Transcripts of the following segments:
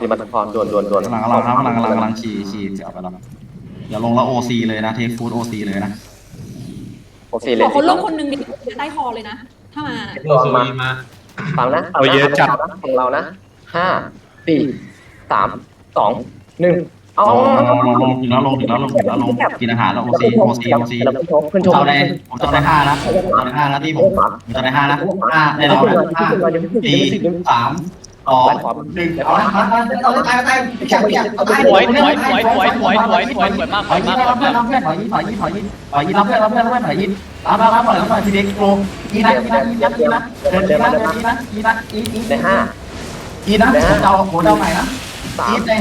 ดีมันพรด่วนด่วนด่วนกำลังกำลังกำลังกำลังกำลังขี่ขี่เสียไปแล้วอย่าลงแล้วโอซีเลยนะเทคฟูดโอซีเลยนะโอซีเลขยอคนลงคนหนึงดิเดี๋ยวใต้คอเลยนะ ถ้ามาน่ะลองมา ฟังนะเอาเยอะจัด ของเรานะห้าสี่สามสองหนึ่งเอาลงลงลงลงถึงแล้วลงถึงแล้วลงถึงแล้วลงกินอาหารแล้วโอซีโอซีโอซีขึ้นผมโชว์เจ้าได้ผมเจ้าได้ห้านะผมเจ้าได้ห้านะที่ผมผมเจ้าได้ห้านะห้าได้แล้วนะห้าสี่สาม สองหนึ่งเอาละเอาเอาละตายตายแข่งแข่งตายถอยถอยถอยถอยถอยถอยถอยถอยมากถถออยยยิมางกถอบยเพื่อนมากรับเพื่อนถอยยิงถอยยิงถอยยิงถอยยิงรับเพื่อนรับเพื่อนรับเพื่อนถอยยิงรับรับรับถอยรับถอยทีเด็กโกอีนะอีนะอีนะอีนะเดินอีนะเดินอีนะอีนะอีอีในห้าอีนะผมเดาผมเดาใหม่นะสาอีมใน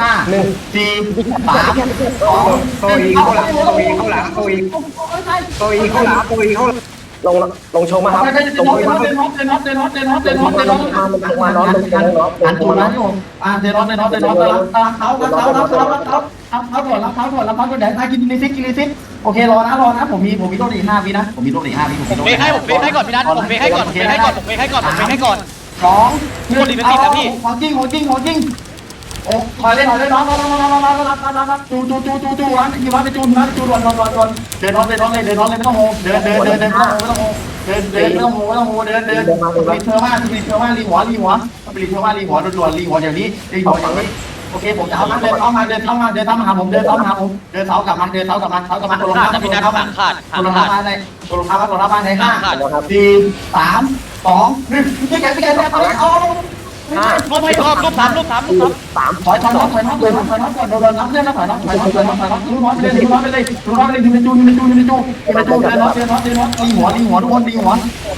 ห้าหนึ่งสี่สามสองโตอีเข้าหลังโตอีเข้าหลังโตอีโตอีเข้าหลังโตอีเข้าหลัง ลงลงชงมาครับลงมาครับลงมาน้องลงมาน้องลงมาน้อตเต้นงโอเครอนะรอนะผมมีผมมีโดนอีกห้าวินะผมมีโดนอีกห้าวิผมเบรกให้ผมเบรกให้ก่อนพี่นัทผมเบรกให้ก่อนผมเบรกให้ก่อนผมเบรกให้ก่อนผมเบรกให้ก่อนสองหนึ่งเอาของจริงของจริงของจริง ถอยเลยถอยเลยน้องน้องน้องน้องน้องน้องน้องน้องจูจูจูจูจูวันกี่วันไปจูนะจูด่วนด่วนด่วนด่วนเดินน็อตเดินน็อตเลยเดินน็อตเลยไม่ต้องโหเดินเดินเดินเดินไม่ต้องโหเดินเดินไม่ต้องโหไม่ต้องโหเดินเดินรีเทอร์มารีเทอร์มารีหัวรีหัวรีเทอร์มารีหัวด่วนรีหัวอย่างนี้รีหัวอย่างนี้โอเคผมจะเอามาเดินเข้ามาเดินเข้ามาเดินเข้ามาหาผมเดินเข้ามาหาผมเดินเท้ากลับมาเดินเท้ากลับมาเท้ากลับมาตัวลงขาดเท้าจะพี่นัทเข้ามาขาดขาดตัวลงขาเท้าดมาในตัวลงมาตัวลงเท้ามาในห้าสี่สามสองหนึ่งพี่แกพี่แกพี่แกเอา ห้ารูปให้รอบรูปสามรูปสามรูปสามสามถอยถอยน็อตถอยน็อตถอยน็อตถอยน็อตก่อนโดนน็อตเล่นนะถอยน็อตถอยน็อตถอยน็อตถอยน็อตรู้น็อตไปเลยรู้น็อตไปเลยรู้น็อตไปเลยยูนิจูยูนิจูยูนิจูยูนิจูเดินน็อตเดินน็อตเดินน็อตตีหัวตีหัวทุกคนตีหัว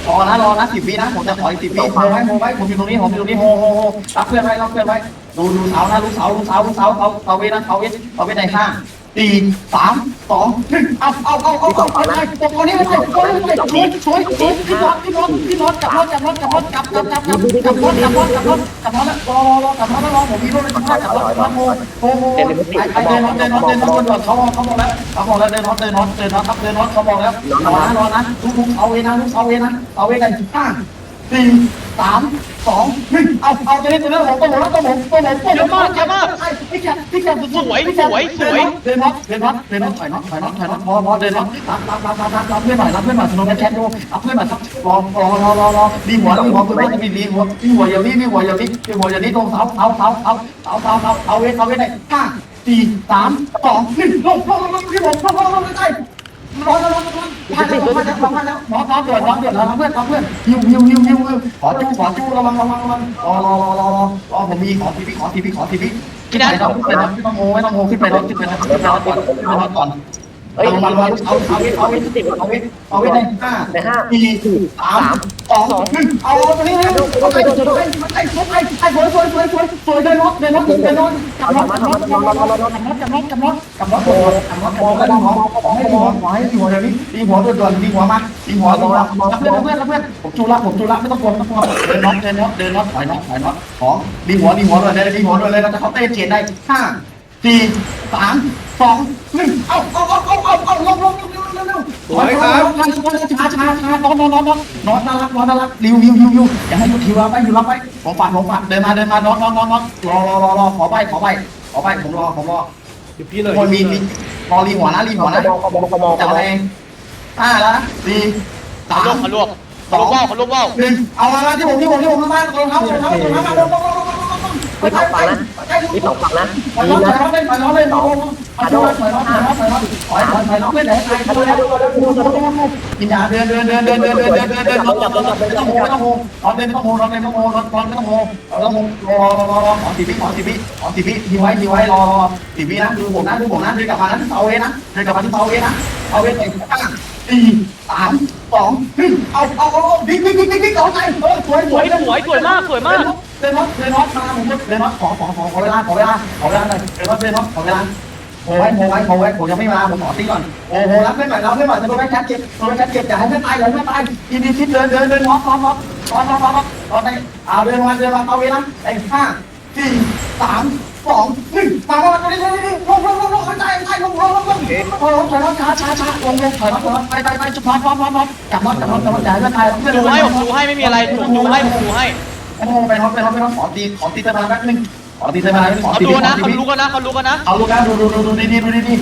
รอนะรอนะสิบวินะผมจะถอยสิบวิโฮไว้โฮไว้ผมอยู่ตรงนี้ผมอยู่ตรงนี้โฮโฮโฮรับเพื่อนไว้รับเพื่อนไว้ดูดูเสานะดูเสาดูเสาดูเสาเขาเขาเวนะเขาเวเขาเวในห้า สี่สามสองหนึ่งเอาเอาเอาเอาเอาเอาตัวนี้ไม่ได้ตัวนี้ไม่ได้สวยสวยสวยพี่น็อตพี่น็อตพี่น็อตกลับรถกลับรถกลับรถกลับกลับกลับกลับกลับรถกลับรถกลับรถกลับรถแล้วรอรอรอกลับรถแล้วรอผมมีรถเลยกลับรถกลับรถโฮโฮโฮไอเดินน็อตเดินน็อตเดินน็อตเขาบอกเขาบอกแล้วเขาบอกแล้วเดินน็อตเดินน็อตเดินน็อตครับเดินน็อตเขาบอกแล้วรอนะรอนะทุกทุกเอาเวนะทุกเอาเวนะเอาเวกันห้าสี่ สามสองหนึ่งเอาเอาจะได้จะได้ผมตัวผมแล้วตัวผมตัวผมตัวผมพี่แกพี่แกสุดพี่แกเดินน็อตเดินน็อตเดินน็อตถอยน็อตถอยน็อตถอยน็อตพอพอเดินน็อตรับรับรับรับรับรับเพื่อนหน่อยรับเพื่อนหน่อยสนุกกันแชทดูรับเพื่อนหน่อยครับรอรอรอรอรอดีหัวดีหัวคือไม่ดีดีหัวดีหัวอย่างนี้ดีหัวอย่างนี้ดีหัวอย่างนี้ตรงเสาเสาเสาเสาเสาเสาเสาเอาเวทเอาเวทได้ห้าสี่สามสองหนึ่งลงลงลงที่ผมลงลงลงได้ รอรอรอรอมาแล้วมาแล้วมาแล้วหมอหมอเดือดหมอเดือดแล้วเพื่อนเพื่อนฮิวฮิวฮิวฮิวขอจูขอจูระวังระวังระวังรอรอรอรอรอรอผมมีขอทีพีขอทีพีขอทีพีขึ้นไปต้องขึ้นไปต้องไม่ต้องโง่ไม่ต้องโง่ขึ้นไปรถขึ้นไปรถขึ้นไปรถก่อนขึ้นไปรถก่อน เอ้ยเอาเอาเอาเอาเอาเอาเอาเอาไว้ในห้าในห้าสี่สามสองหนึ่งเอาตรงนี้นะเอาไปเอาไปเอาไปเอาไปไอ้สวยสวยสวยสวยสวยเดินรถเดินรถเดินรถกับรถกับรถกับรถกับรถกับรถกับรถกับรถกับรถกับรถมองก็มองมองให้มองมองให้ดีหัวเดี๋ยวนี้ดีหัวด่วนดีหัวมาดีหัวดีหัวรับเพื่อนรับเพื่อนรับเพื่อนผมจูละผมจูละไม่ต้องกลัวไม่ต้องกลัวเดินรถเดินรถเดินรถถอยรถถอยรถของดีหัวดีหัวเลยดีหัวเลยเราจะเขาเต้นเจ็ดได้ห้า สี่สามสองหนึ่งเอาเอาเอาเอาเอาเอาลงลงลงลงลงลงสวยครับช้าช้าช้านอนนอนนอนนอนนอนน่ารักนอนน่ารักริวริวริวริวอย่าให้ยุทิวรับไปอยู่รับไปผมฝันผมฝันเดินมาเดินมานอนนอนนอนนอนรอรอรอรอขอไปขอไปขอไปผมรอผมรออยู่พี่เลยคนมีมีรอรีหัวนะรีหัวนะจับมององห้าแล้วสี่สาเขามลวกเขาลวกเขาลวกเขาลวกหนึ่งเอามาที่ผมที่ผมที่ผมมาตรงเท้าตรงเท้าตรงเท้ามาลงลงลงลงลงลงมีสองฝั่งนะมีสองฝั่งนะถอยดีน้องถนะองเล่นถองเท้า มีสองฝั่งนะมีสองฝั่งนะมีนะสี่สามสองหนึ่งเอาเอาเอาดิ๊กดิ๊กดิ๊กดิ๊กเอาใจสวยสวยสวยสวยมากสวยมาก เรนอตเรนอตมาผมเรนอตขอขอขอขอเวลาขอเวลาขอเวลาหน่อยเรนอตเรนอตขอเวลาโอ้ยโอ้ยโอ้ยผมยังไม่มาผมขอตีก่อนโอ้โหรับไม่ไหวรับไม่ไหวจะโดนแม่จัดเจ็บโดนแม่จัดเจ็บอย่าให้แม่ตายอย่าให้แม่ตายอินดีชิดเดินเดินเดินมอสมอสมอสมอสมอสมอสตอนนี้เอาเดินมาเดินมาเอาเวลาไอ้ห้าสี่สามสองหนึ่งมาแล้วตอนนี้ตอนนี้ลงลงลงลงใจใจลงลงลงลงลงลงถอยรถช้าช้าช้าลงลงถอยรถถอยรถไปไปไปจุดพร้อมพร้อมพร้อมจับรถจับรถจับรถอย่าให้แม่ตายดูให้ผมดูให้ไม่มีอะไรผมดูให้ผมดูให้ โอ้โหไปน็อตไปน็อตไปน็อตขอตีขอตีตะพานแป๊บนึงขอตีเซมาขอเขาตีรู้นะขอเขาตีรู้กันนะเขารู้กันนะเอาลูกนะดูดูดูดูดีดีดูดีดี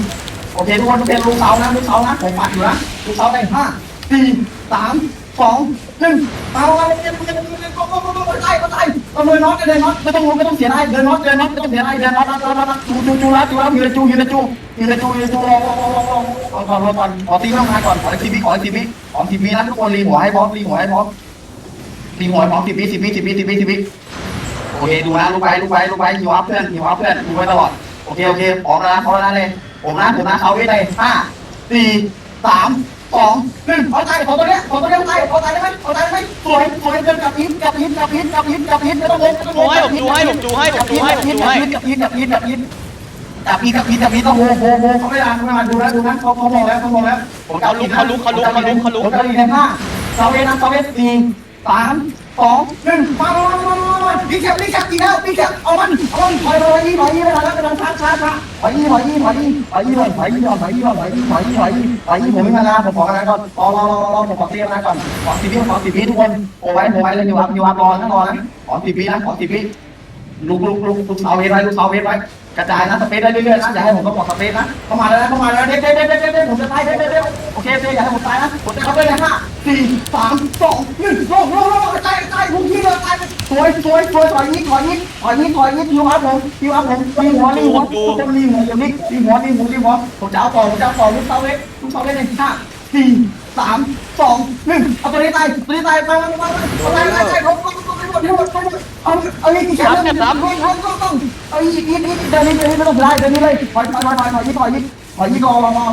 โอเคทุกคนเป็นลูกเสานะลูกเสานะผมปัดอยู่นะลูกเสาได้ห้าสี่สามสองหนึ่งเอาอะไรเดินเดินเดินเดินก็ก็ก็ก็ได้ก็ได้เอาเลยน็อตเดินน็อตไม่ต้องไม่ต้องเสียดายเดินน็อตเดินน็อตไม่ต้องเสียดายเดินน็อตน็อตน็อตน็อตจูจูจูแล้วจูแล้วยืนจูยืนจูยืนจูยืนจูรอรอรอรอรอก่อนรอก่อนขอตีต้องมาก่อนขอทีวีขอทีวีขอทีวีนะทุกคนรีหัวให้พร้อมรีหัวให้พร้อม มีหัวพร้อมสิบวิสิบวิสิบวิสิบวิสิบวิโอเคดูนะลูกไปลูกไปลูกไปหิวอัพเพื่อนหิวอัพเพื่อนดูไปตลอดโอเคโอเคพร้อมแล้วนะพร้อมแล้วเลยผมนะผมนะเอาไปเลยห้าสี่สามสองหนึ่งเอาตายเอาตัวเนี้ยเอาตัวเนี้ยตายเอาตายได้ไหมเอาตายได้ไหมสวยสวยเดินกับพินกับพินกับพินกับพินกับพินไม่ต้องงงไม่ต้องงงผมจูให้ผมจูให้ผมจูให้ผมจูให้กับพินกับพินกับพินกับพินกับพินกับพินต้องงงงงเขาไม่ได้ไม่มาดูแล้ดูนะเขาเขามองแล้วเขามองแล้วผมเขาลุกเขาลุกเขาลุกเขาลุกเขาลุกเขาลุกในห้าเซเว่นนะเซเว่นสี่ สามสองหนึ่งมามามามามาดีแคปดีแคปอีกแล้วดีแคปเอามันเอามันถอยถอยยี่ถอยยี่ไปแล้วไปแล้วช้าช้าช้าถอยยี่ถอยยี่ถอยยี่ถอยยี่ถอยยี่ถอยยี่ถอยยี่ถอยยี่ถอยยี่ถอยยี่ถอยยี่ผมไม่มาแล้วผมขอกันนะก่อนรอรอรอรอผมขอเตรียมนะก่อนขอสิบวิขอสิบวิทุกคนโอ้ไว้โอ้ไว้เลยอยู่วับอยู่วับรอนะรอนะขอสิบวินะขอสิบวิลุกลุกลุกลุกเสาเวทไว้ลุกเสาเวทไว้ กระจายนะสเปซได้เรื่อยๆนะอย่าให้ผมต้องบอกสเปซนะเข้ามาแล้วนะเข้ามาแล้วเด็ดเด็ดเด็ดเด็ดเด็ดผมจะตายเด็ดเด็ดเด็ดโอเคโอเคอย่าให้ผมตายนะผมจะเข้าไปเลยห้าสี่สามสองหนึ่งลงลงลงกระจายกระจายทุกที่เลยตายสวยสวยสวยถอยยิงถอยยิงถอยยิงถอยยิงยูอัพผมยูอัพผมรีหัวรีหัวทุกคนรีหัวรีรีหัวรีหัวรีหัวผมจะเอาต่อผมจะเอาต่อลูกเสาเล็กลูกเสาเล็กในห้าสี่สามสองหนึ่งเอาตัวนี้ตายตัวนี้ตายไปไปไปไปตายตายตา ยลงลงลงลงลงลงเอาเอาอีกกี่ชั้นแล้วลงลงลงลงเอาอีกอีกอีกเดินนี้เดินนี้ไม่ต้องได้เดินนี้เลยถอยถอยถอยถอยถอยยิงถอยยิงถอยยิงรอรอรอ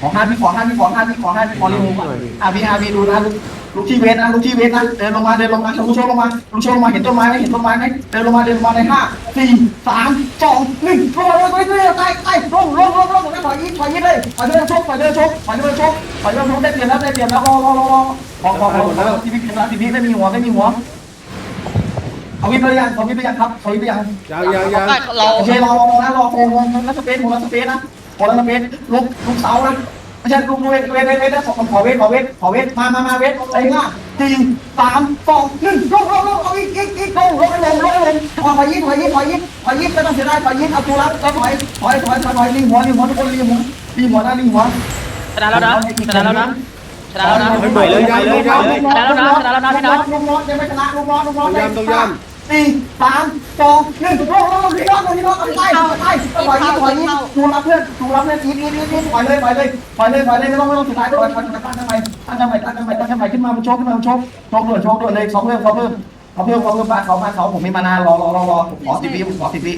ขอห้าพี่ขอห้าพี่ขอห้าพี่ขอห้าพี่ขอรีหัวอาพี่อาพี่ดูนะลูกลูกที่เวทนะลูกที่เวทนะเดินลงมาเดินลงมาลูกโชว์ลงมาลูกโชว์ลงมาเห็นต้นไม้ไหมเห็นต้นไม้ไหมเดินลงมาเดินลงมาในห้าสี่สามสองหนึ่งลงมาลยไปเลยใต้ใต้ลงลงลงลงผมจะถอยยิงถอยยิงเลยถอยเดินชกถอยเดินชกถอยเดินชกถอยเดินชกได้เปลี่ยนแล้วได้เปลี่ยนแล้วรอรอรอรอพอพอพอทีพีทีพีไม่มีหัวไม่มีหัว เอาวิทย์ไปยังเอาวิทย์ไปยังครับเอาวิทย์ไปยังยังยังยังได้เราโอเครอรอนะรอโฟงนัสเปซโมนัสเปซนะโมนัสเปซลุกลุกเสานะไม่ใช่ลุกเวทเวทเวทเวทขอขอเวทขอเวทขอเวทมามามาเวทอะไรง่ะสี่สามสองหนึ่งลงลงลงเอาอีกอีกอีกลงลงลงลงลงถอยยิงถอยยิงถอยยิงถอยยิงไม่ต้องเสียดายถอยยิงเอาตัวรับแล้วถอยถอยถอยถอยถอยรีหัวรีหัวทุกคนรีหัวรีหัวนะรีหัวชนะแล้วนะชนะแล้วนะชนะแล้วนะไปเลยไปเลยไปเลยชนะแล้วนะชนะแล้วนะพี่นัทลูกน้องยังไม่ชนะลูกน้องลูกน้องต้องย้ำต้องย้ สี่สามสองหนึ่งลงลงลงพี่น้องพี่น้องใต้ใต้ถอยยิงถอยยิงดูรับเพื่อนดูรับเพื่อนอีกอีกอีกอีกถอยเลยถอยเลยถอยเลยถอยเลยไม่ต้องไม่ต้องสุดท้ายด้วยถอยตั้งทำไมตั้งทำไมตั้งทำไมตั้งทำไมขึ้นมามันโชกขึ้นมามันโชกโชกด่วนโชกด่วนเลยสองเพิ่มสองเพิ่มเขาเพิ่มเขาเพิ่มบ้าเขาบ้าเขาผมมีมานานรอรอรอรอขอสิบปีขอสิบปี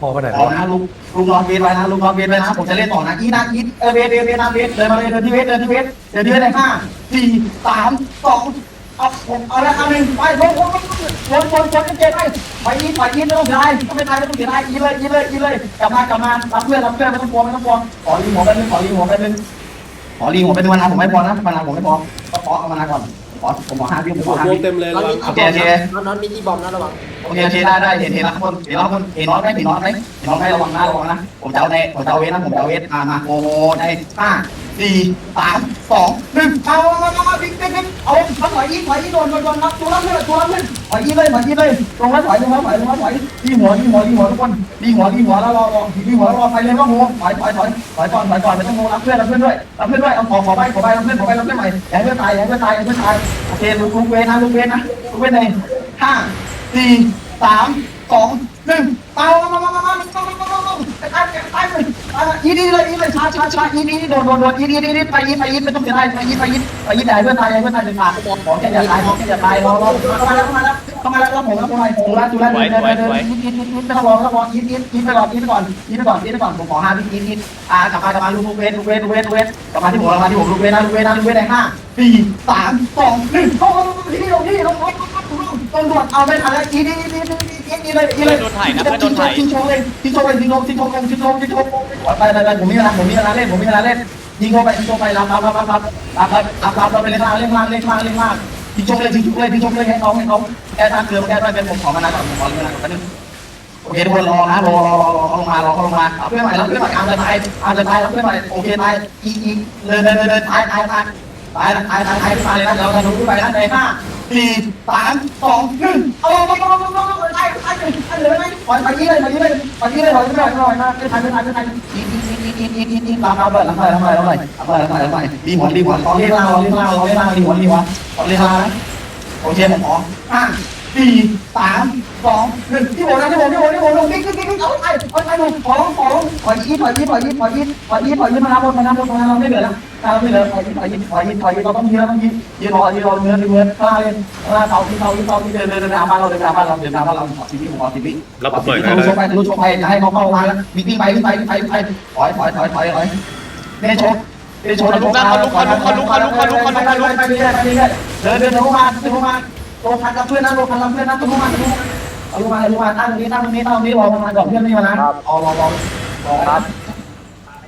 พอไปไหนขอนะลุงลุงนอเวทไว้นะลุงนอเวทไว้นะผมจะเล่นต่อนะอีนะอีเออเวทเวทเวทนะเวทเดินมาเลยเดินที่เวทเดินที่เวทเดินที่เวทในห้าสี่สามสอง เอาเอาละคำหนึ่งไปลงลงลงลงลงลงเจ็ดไปไปอีไปอีไม่ต้องเสียดายไม่ตายไม่ต้องเสียดายอีเลยอีเลยอีเลยกลับมากลับมารับเพื่อนรับเพื่อนไม่ต้องกลัวไม่ต้องกลัวขอรีหัวไปนึงขอรีหัวไปนึงขอรีหัวไปนึงมานะผมไม่พอนะมานะผมไม่พอก็ขอเอามานะก่อนขอผมขอห้าพี่ผมขอห้าพี่ เต็มเลยระวังโอเคโอเค น้องมีที่บอมนะระวังโอเคโอเคได้ได้เห็นเห็นแล้วคนเห็นแล้วคนเห็นน้องไหมเห็นน้องไหมเห็นน้องไหมระวังนะระวังนะผมจะเอาในผมจะเอาเวทนะผมจะเอาเวทมามาโอ้ได้ห้า สี่สามสองหนึ่งเอาเอาเอาเอาดิ้งดิ้งดิ้เอาถอยยิงถอยยิงโดนโดนโดนรับตัวรับเลยตัวรับเลยถอยอีงเลยถอยอีงเลยลงแล้วถอยลงแล้วถอยลงแล้วถอยดีหัวดีหัวดีหัวทุกคนดีหัวดีหัวแล้วรอรอดีหัวรอไปเลยน้องโหถอยถอยถอยถอยก่อนถอยก่อนไม่ต้องโหรับเพื่อนรับเพื่อนด้วยรับเพื่อนด้วยเอาขอขอใบขอใบรับเพื่อนขอใบรับเพื่อนใหม่อย่าเพื่อนตายอย่าเพื่อนตายอย่าเพื่อนตายโอเคลุกลุกเวนะลุกเวนะลุกเวในห้าสี่สามสองหนึ่งเอาเอาเอาเอาเอา อีนี่เลยอีเลยช้าช้าช้าอีนี่โดนโดนโดนอีนี่นี่ไปอีไปอีไม่ต้องเสียดายไปอีไปอีไปอีแต่เพื่อนตายเพื่อนตายจะขาขอแค่อย่าตายขอแค่อย่าตายรอรอเข้ามาแล้วเข้ามาแล้วเข้ามาแล้วผมแล้วผมไปผมแล้วจุฬาเดินเดินเดินอีอีอีอีไม่ต้องรอไม่ต้องรออีอีอีไปก่อนอีไปก่อนอีไปก่อนอีไปก่อนผมขอห้าอีอีอีอ่ากลับมากลับมาลูกเวทลูกเวทลูกเวทลูกเวทกลับมาที่ผมกลับมาที่ผมลูกเวทนะลูกเวทนะลูกเวทในห้าสี่สามสองหนึ่งเข้าที่นี่ลงที่ลงลง ตำรวจเอาไม่ทันแล้วอีนี่นี่นี่นี่นี่เลยอีเลยโดนถ่ายนะเพื่อนโดนถ่ายทิ้งโชว์เลยทิ้งโชว์เลยทิ้งโชว์ทิ้งโชว์ทิ้งโชว์ทิ้งโชว์ไปไปไปผมมีเวลาผมมีเวลาเล่นผมมีเวลาเล่นยิงเข้าไปยิงเข้าไปรับรับรับรับรับรับรับรับรับไปเล่นล่างเล่นล่างเล่นล่างเล่นล่างทิ้งโชว์เลยทิ้งโชว์เลยทิ้งโชว์เลยให้เขาให้เขาแก้ทางเกลือแก้ด้วยเป็นผมขอมานาก่อนผมขอเวลาก่อนแป๊บนึงโอเคทุกคนรอนะรอรอรอรอเขาลงมารอเขาลงมาเพื่อนใหม่แล้วเพื่อนใหม่อาจจะตายอาจจะตายแล้วเพื่อนใหม่โอเคตายอีอีเดินเดินเดินตายตายตาย ตายตายตายตายตายเลยนะเราจะรู้ไปนะในห้าสี่สามสองหนึ่งเอาเอาเอาเอาเอาเอาตายตายเลยตายเลยไหมปล่อยไปยี่เลยไปยี่เลยไปยี่เลยปล่อยไม่ได้ไม่ได้นะไม่ทันไม่ทันไม่ทันยิงยิงยิงยิงยิงยิงยิงยิงตามเอาเบิร์ดทำไมทำไมทำไมทำไมทำไมทำไมดีหัวดีหัวตอนเรียกล่างเราเรียกล่างเราเรียกล่างดีหัวดีหัวตอนเรียกล่างนะโอเคผมขอห้าสี่สามสองหนึ่งที่โบนะที่โบที่โบที่โบลงกิ๊กกิ๊กกิ๊กเอาไปเอาไปลงขอขอขอยี่ขอยี่ขอยี่ขอยี่ขอยี่ขอยี่มานาบนมานาบนมานาเราไม่เหลือแล้ว เราไม่เลือขอยี่ขอยี่ขอยี่ขอยี่เราต้องยืนต้องยืนยืนรอยืนรอเนื้อเนื้อข้าเลยข้าเสาที่เสาที่เสาที่เดินเดินเดินตามบ้านเราเดินตามบ้านเราเดินตามบ้านเราขอสิบวิขอสิบวิรับผมหน่อยทะลุโชว์ไปทะลุโชว์ไปอย่าให้เขาเข้ามาแล้ววิ่งวิ่ไปวิ่งไปวิ่งไปวิ่งไปถอยถอยถอยถอยถอยเน่โชว์เน่โชว์ไปเดินเดินทะลุมาทะลุมาโลพันกับเพื่อนนะโลพันกับเพื่อนนะทะลุมาทะลุมาทะลุมาทะลุมาตั้งตรงนี้ตั้งตรงนี้ตั้งตรงนี้รอประมาณก่อนเพื่อนนี่มานะรอรอรอรอครับ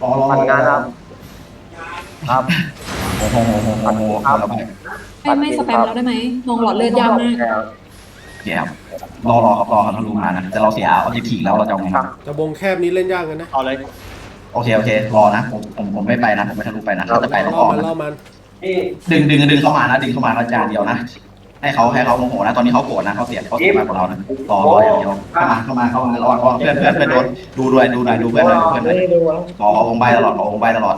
รอรอทำงานครับ ครับโอ้โหโอ้โหโอ้โหครับไม่ไม่สแปมแล้วได้ไหมลงหลอดเลือดยาวมากเดี๋ยวรอรอครับรอครับทะลุมานะแต่เราเสียเอาจะถีแล้วเราจะเอาไงจะวงแคบนี้เล่นยากกันนะเอาเลยโอเคโอเครอนะผมผมผมไม่ไปนะผมไม่ทะลุไปนะถ้าจะไปต้องรล่ออมันนะล่อมันดึงดึงดึงเข้ามานะดึงเข้ามาแล้วจานเดียวนะให้เขาให้เขาโมโหนะตอนนี้เขาโกรธนะเขาเสียเขาเสียมากกว่าเรานะรอรออย่างเดียวเข้ามาเข้ามาเข้ามารอรอเพื่อนเพื่อนเพื่อนโดนดูด้วยดูหน่อยดูเพื่อนหน่อยเพื่อนหน่อยรอขอวงใบตลอดขอวงใบตลอด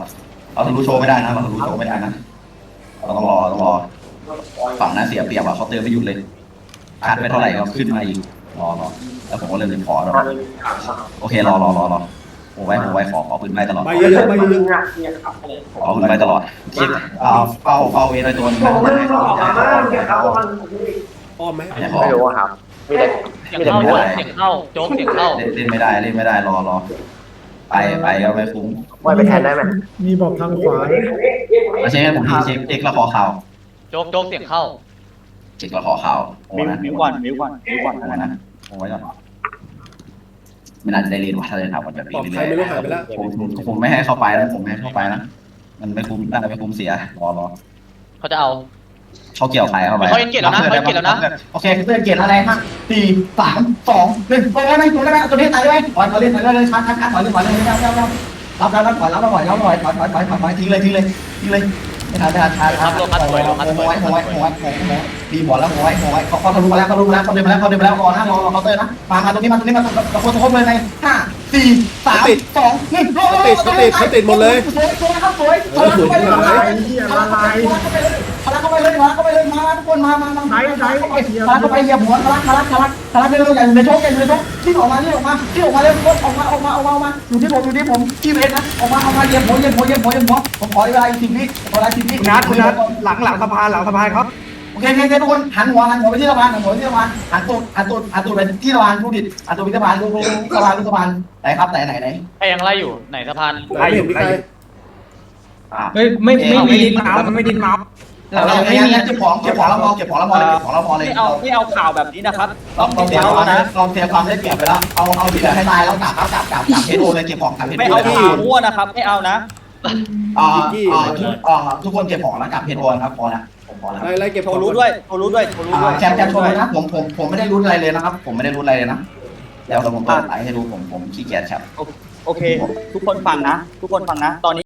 เราทะลุโชว์ไม่ได้นะเราทะลุโชว์ไม่ได้นะเราต้องรอต้องรอ ฝั่งนั้นเสียเปรียบอะเขาเติมไม่หยุดเลยคาดไปเท่าไหร่ก็ขึ้นมาอีกรอรอแล้วผมก็เลยขอรอโอเครอรอรอรอโอ้ไว้โอ้ไว้ขอขอปืนใบตลอดไปเยอะๆไปเยอะขอคุณไปตลอดคิดอ่าเฝ้าเฝ้าเวทไว้ตัวนึงนะให้เขาให้เขาๆอ้อมไหมให้เขาไม่รู้ครับมีแต่เสียงเข้าเสียงเข้าโจ๊กเสียงเข้าเล่นเล่นไม่ได้เล่นไม่ได้รอรอ ไปไปก็ไม่คุ้มไว้ไปแทนได้ไหมมีบอกทางขวามาเช็คให้ผมทีเช็คเช็คแล้วขอข่าวโจ๊กโจ๊กเสียงเข้าเช็คแล้วขอข่าวโอ้มิวนะมิวก่อนมิวก่อนมิวก่อนโอ้นะโอ้ไว้ก่อนไม่น่าจะได้เรียนว่าถ้าเรียนถามวันแบบปลนี้อบใครไม่รู้หายไปแล้วผมผมผมไม่ให้เข้าไปแล้วผมไม่ให้เข้าไปนะมันไม่คุ้มน่าจะไม่คุ้มเสียรอรอเขาจะเอา เขาเกี่ยวใครเข้าไปเขาเอ็นเกตแล้วนะเขาเอ็นเกตแล้วนะโอเคเพื่อนเกตอะไรฮะสี่สามสองหนึ่งไปได้ไหมไปได้ไหมตัวนี้ตายได้ไหมถอยถอยเลยถอยเลยชัดชัดชัดถอยเลยถอยเลยรับรับรับรับรับรับถอยรับรับถอยรับถอยถอยถอยถอยถอยถอยทิ้งเลยทิ้งเลยทิ้งเลยไม่ทันไม่ทันช้าช้าหัวหัวหัวหัวหัวดีหมดแล้วหัวหัวเขาเขาทะลุมาแล้วเขาทะลุมาแล้วเขาเดินมาแล้วเขาเดินมาแล้วรอนะรอรอเขาเตอร์นะมามาตรงนี้มาตรงนี้มาตะโกนตะโกนเลยในห้าสี่สามสองหนึ่งสวยสวยครับสวยสวยเข้าไปเลยพลังเข้า ไปเลยมาเข้าไปเลยมาทุกคนมามามาไหนไหนเข้าไปพลังเข้าไปเหยียบหัวพลังพลังพลังพลังเร็วๆอย่างในโชกอย่างในโชกที่ออกมาที่ออกมาที่ออกมาเร็วออกมาออกมาออกมาออกมาอยู่ที่ผมอยู่ที่ผมที่เวทนะออกมาออกมาเหยียบหัวเหยียบหัวเหยียบหัวเหยียบหัวผมขอเวลาอีกสิบวิขอเวลาสิบวิคุณนัทคุณนัทหลังหลังสะพานหลังสะพานครับโอเคโอเคทุกคนหันหัวหันหัวไปที่สะพานหันหัวไปที่สะพานหันตูดหันตูดหันตูดไปที่สะพานผู้ดิดหันตูดไปที่สะพานดูดูสะพานดูสะพานไหนครับไหนไหนไหนใครยังไล่อยู่ไหนสะพานไม่เห็นมีใครไม่ไม่ไม่ไม่ดินเมาส์ไม่ดินมา เมาส์เราไม่มีเก็บของเก็บของแล้วมองเก็บของแล้วมองเลยเก็บของแล้วมองเลยไม่เอาไม่เอาข่าวแบบนี้นะครับลองลองเสียความนะลองเสียความได้เปรียบไปแล้วเอาเอาที่เหลือให้ตายแล้วกลับครับกลับกลับกลับเพชรโอเลยเก็บของกลับเพชรไม่โอเอาเลยข่าวมั่วนะครับไม่เอานะอ่าอ่าทุกอ่าทุกคนเก็บของแล้วกลับเพชรโอครับพอนะผมพอแล้วไล่ไล่เก็บโทรรู้ด้วยโทรรู้ด้วยโทรรู้ด้วยแชมป์แชมป์โชว์เลยนะผมผมผมไม่ได้รู้อะไรเลยนะครับ ผมไม่ได้รู้อะไรเลยนะเดี๋ยวผมเปิดไลฟ์ให้ดูผมผมขี้เกียจแชมป์โอเค ทุกคนฟังนะ ทุกคนฟังนะ ตอนนี้